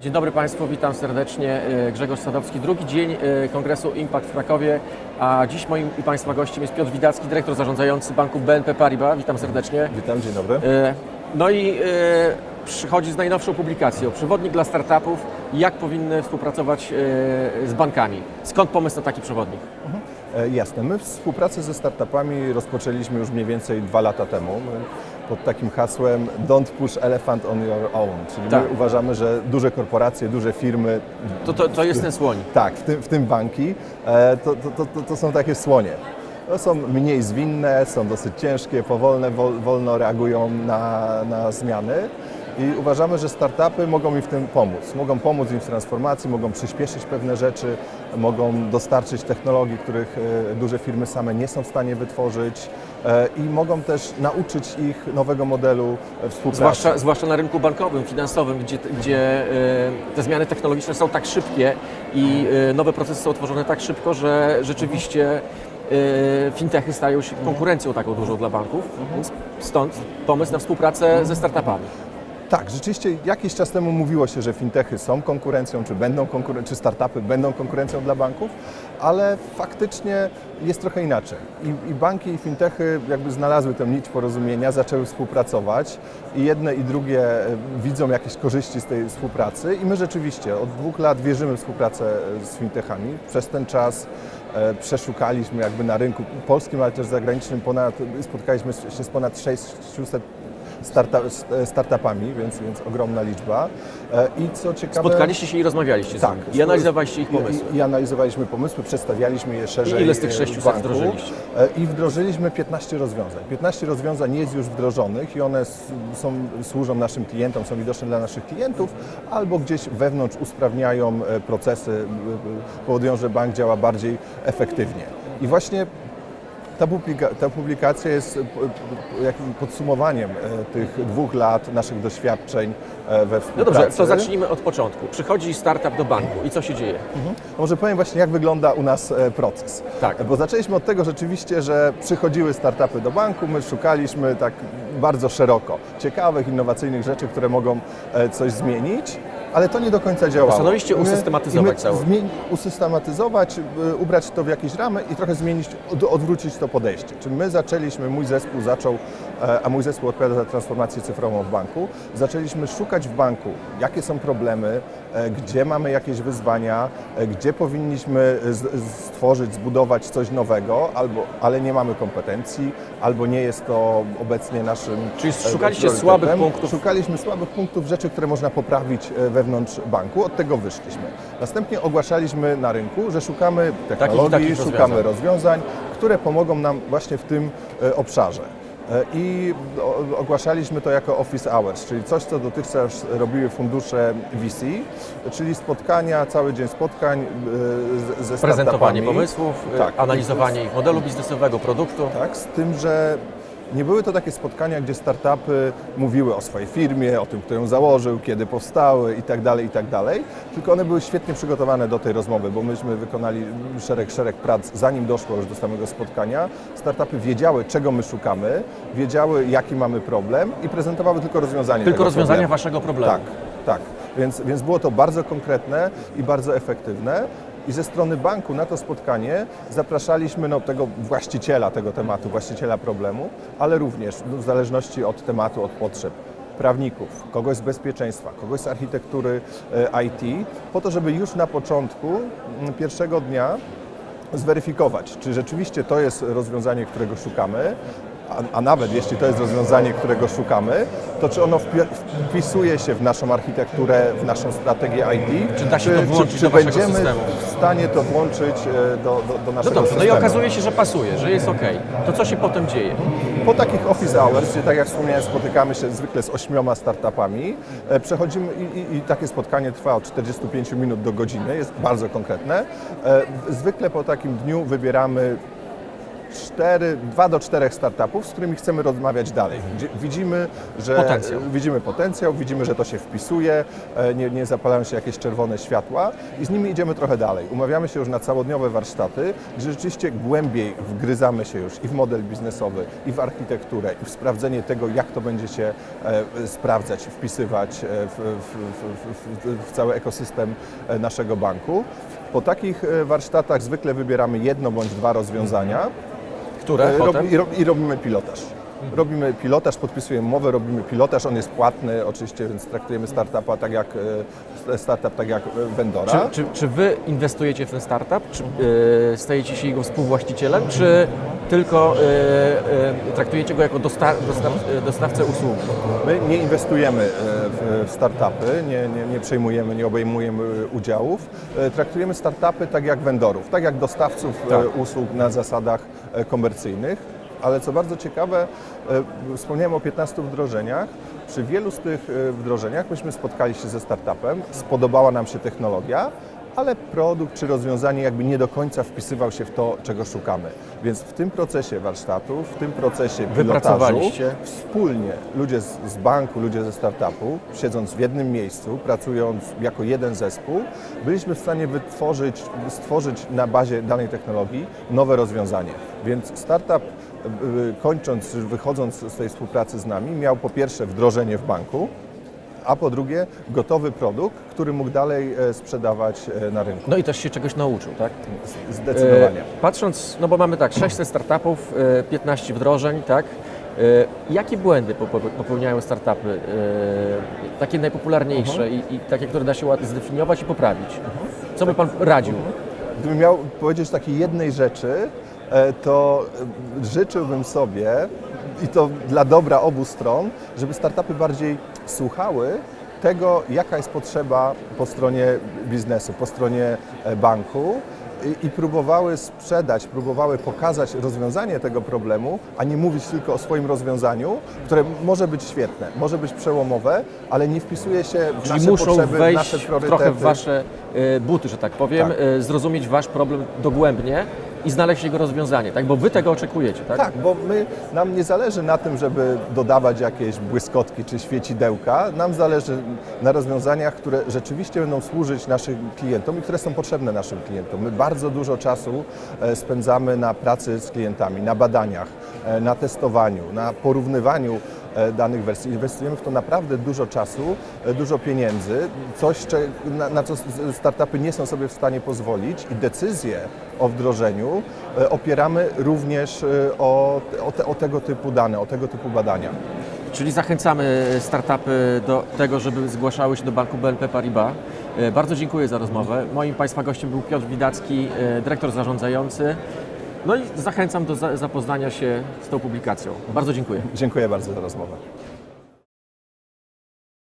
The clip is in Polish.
Dzień dobry Państwu, witam serdecznie. E, Grzegorz Sadowski, drugi dzień e, Kongresu Impact w Krakowie, a dziś moim i Państwa gościem jest Piotr Widacki, dyrektor zarządzający banku BNP Paribas. Witam serdecznie. Witam, dzień dobry. E, No i przychodzi z najnowszą publikacją, przewodnik dla startupów, jak powinny współpracować z bankami. Skąd pomysł na taki przewodnik? E, Jasne, my współpracę ze startupami rozpoczęliśmy już mniej więcej dwa lata temu pod takim hasłem Don't push elephant on your own, czyli Tak. my uważamy, że duże korporacje, duże firmy, To, to, to jest ten słoń. tak, w tym, w tym banki, e, to, to, to, to, są takie słonie. Są mniej zwinne, są dosyć ciężkie, powolne, wol, wolno reagują na, na zmiany. I uważamy, że startupy mogą im w tym pomóc. Mogą pomóc im w transformacji, mogą przyspieszyć pewne rzeczy, mogą dostarczyć technologii, których e, duże firmy same nie są w stanie wytworzyć e, i mogą też nauczyć ich nowego modelu e, współpracy. Zwłaszcza, zwłaszcza na rynku bankowym, finansowym, gdzie, gdzie te zmiany technologiczne są tak szybkie i nowe procesy są tworzone tak szybko, że rzeczywiście fintechy stają się konkurencją taką dużą dla banków. Więc stąd pomysł na współpracę ze startupami. Tak, rzeczywiście jakiś czas temu mówiło się, że fintechy są konkurencją, czy będą konkuren- czy startupy będą konkurencją dla banków, ale faktycznie jest trochę inaczej. I, I banki i fintechy jakby znalazły tę nić porozumienia, zaczęły współpracować i jedne i drugie e, widzą jakieś korzyści z tej współpracy i my rzeczywiście od dwóch lat wierzymy w współpracę e, z fintechami. Przez ten czas e, przeszukaliśmy jakby na rynku polskim, ale też zagranicznym ponad, spotkaliśmy się z ponad 600 starta, e, startupami, więc, więc ogromna liczba. E, I co ciekawe... Spotkaliście się i rozmawialiście z Tak. nimi. I analizowaliście ich pomysły. I, I analizowaliśmy pomysły, przedstawialiśmy je szerzej. I ile z tych e, 600 w banku. wdrożyliście? E, I wdrożyliśmy 15 rozwiązań. 15 rozwiązań jest już wdrożonych i one są, służą naszym klientom, są widoczne dla naszych klientów, albo gdzieś wewnątrz usprawniają e, procesy, e, e, powodują, że bank działa bardziej efektywnie. I właśnie ta, publika, ta publikacja jest e, jakim podsumowaniem e, tych dwóch lat naszych doświadczeń e, we No współpracy. dobrze, to zacznijmy od początku. Przychodzi startup do banku i co się dzieje? Może powiem właśnie, jak wygląda u nas proces. Tak. Bo zaczęliśmy od tego rzeczywiście, że przychodziły startupy do banku, my szukaliśmy tak bardzo szeroko ciekawych, innowacyjnych rzeczy, które mogą coś zmienić. Ale to nie do końca działało. Postanowiście My- usystematyzować my całe. Usystematyzować, y, ubrać to w jakieś ramy i trochę zmienić, od, odwrócić to podejście. Czyli my zaczęliśmy, mój zespół zaczął, e, a mój zespół odpowiada za transformację cyfrową w banku, zaczęliśmy szukać w banku, jakie są problemy, e, gdzie mamy jakieś wyzwania, e, gdzie powinniśmy stworzyć, zbudować coś nowego, albo, ale nie mamy kompetencji, albo nie jest to obecnie naszym Czyli szukaliście słabych punktów. Szukaliśmy słabych punktów, rzeczy, które można poprawić e, wewnątrz banku. Od tego wyszliśmy. Następnie ogłaszaliśmy na rynku, że szukamy technologii, takich szukamy rozwiązań. rozwiązań, które pomogą nam właśnie w tym e, obszarze. E, I ogłaszaliśmy to jako Office Hours, czyli coś, co dotychczas robiły fundusze VC, czyli spotkania, cały dzień spotkań e, ze Prezentowanie pomysłów, Tak. analizowanie ich modelu biznesowego, produktu. Tak, z tym, że nie były to takie spotkania, gdzie startupy mówiły o swojej firmie, o tym, kto ją założył, kiedy powstały i tak dalej, i tak dalej, tylko one były świetnie przygotowane do tej rozmowy, bo myśmy wykonali szereg, szereg prac, zanim doszło już do samego spotkania. Startupy wiedziały, czego my szukamy, wiedziały, jaki mamy problem i prezentowały tylko rozwiązanie Tylko tego rozwiązania problemu. waszego problemu. Tak, tak. Więc, więc było to bardzo konkretne i bardzo efektywne. I ze strony banku na to spotkanie zapraszaliśmy no, tego właściciela tego tematu, właściciela problemu, ale również no, w zależności od tematu, od potrzeb prawników, kogoś z bezpieczeństwa, kogoś z architektury e, IT, po to, żeby już na początku mm, pierwszego dnia zweryfikować, czy rzeczywiście to jest rozwiązanie, którego szukamy, a, a nawet jeśli to jest rozwiązanie, którego szukamy, to czy ono wpi- wpisuje się w naszą architekturę, w naszą strategię IT, Czy da się to włączyć czy, do czy waszego będziemy systemu? w stanie to włączyć e, do, do, do No naszego dobrze, no systemu. i okazuje się, że pasuje, że jest ok. To co się potem dzieje? Po takich office hours, gdzie tak jak wspomniałem, spotykamy się zwykle z ośmioma startupami, e, przechodzimy i, i, i takie spotkanie trwa od 45 minut do godziny, jest bardzo konkretne. E, Zwykle po takim dniu wybieramy cztery, dwa do czterech startupów, z którymi chcemy rozmawiać dalej. Widzimy, że Potencjał. widzimy potencjał, widzimy, że to się wpisuje, e, nie, nie zapalają się jakieś czerwone światła i z nimi idziemy trochę dalej. Umawiamy się już na całodniowe warsztaty, gdzie rzeczywiście głębiej wgryzamy się już i w model biznesowy, i w architekturę, i w sprawdzenie tego, jak to będzie się e, sprawdzać, wpisywać e, w, w, w, w, w cały ekosystem e, naszego banku. Po takich e, warsztatach zwykle wybieramy jedno bądź dwa rozwiązania Które e, i, rob, i robimy pilotaż. Robimy pilotaż, podpisujemy umowę, robimy pilotaż, on jest płatny oczywiście, więc traktujemy startupa tak jak, e, startup tak jak e, vendora. Czy, czy, czy wy inwestujecie w ten startup? Czy yy, stajecie się jego współwłaścicielem? Czy tylko yy, yy, traktujecie go jako dosta, dostaw, dostawcę usług? My nie inwestujemy w- w startupy, nie, nie, nie przejmujemy, nie obejmujemy udziałów. Traktujemy startupy tak jak vendorów, tak jak dostawców Tak. usług na zasadach komercyjnych. Ale co bardzo ciekawe, e, wspomniałem o 15 wdrożeniach. Przy wielu z tych e, wdrożeniach myśmy spotkali się ze startupem, spodobała nam się technologia, ale produkt czy rozwiązanie jakby nie do końca wpisywał się w to, czego szukamy. Więc w tym procesie warsztatów, w tym procesie pilotażu, wspólnie ludzie z, z banku, ludzie ze startupu, siedząc w jednym miejscu, pracując jako jeden zespół, byliśmy w stanie wytworzyć, stworzyć na bazie danej technologii nowe rozwiązanie. Więc startup kończąc, wychodząc z tej współpracy z nami, miał po pierwsze wdrożenie w banku, a po drugie gotowy produkt, który mógł dalej e, sprzedawać e, na rynku. No i też się czegoś nauczył, tak? Zdecydowanie. E, Patrząc, no bo mamy tak, 600 startupów, e, 15 wdrożeń, tak? Jakie błędy popełniają startupy? Takie najpopularniejsze i, i takie, które da się ładnie zdefiniować i poprawić. Co by Pan radził? Gdybym miał powiedzieć takiej jednej rzeczy, to e, życzyłbym sobie, i to dla dobra obu stron, żeby startupy bardziej słuchały tego, jaka jest potrzeba po stronie biznesu, po stronie e, banku i, i próbowały sprzedać, próbowały pokazać rozwiązanie tego problemu, a nie mówić tylko o swoim rozwiązaniu, które może być świetne, może być przełomowe, ale nie wpisuje się w Czyli nasze muszą potrzeby, w wejść nasze priorytety. trochę w Wasze e, buty, że tak powiem, Tak. e, zrozumieć Wasz problem dogłębnie i znaleźć jego rozwiązanie, tak? Bo Wy tego oczekujecie, tak? Tak, bo my, nam nie zależy na tym, żeby dodawać jakieś błyskotki czy świecidełka. Nam zależy na rozwiązaniach, które rzeczywiście będą służyć naszym klientom i które są potrzebne naszym klientom. My bardzo dużo czasu e, spędzamy na pracy z klientami, na badaniach, e, na testowaniu, na porównywaniu danych wersji. Inwestujemy w to naprawdę dużo czasu, e, dużo pieniędzy, coś, na, co startupy nie są sobie w stanie pozwolić i decyzje o wdrożeniu e, opieramy również e, o, o, te, o tego typu dane, o tego typu badania. Czyli zachęcamy startupy do tego, żeby zgłaszały się do banku BNP Paribas. E, Bardzo dziękuję za rozmowę. Moim Państwa gościem był Piotr Widacki, e, dyrektor zarządzający. No i zachęcam do za- zapoznania się z tą publikacją. Bardzo dziękuję. Dziękuję bardzo za rozmowę.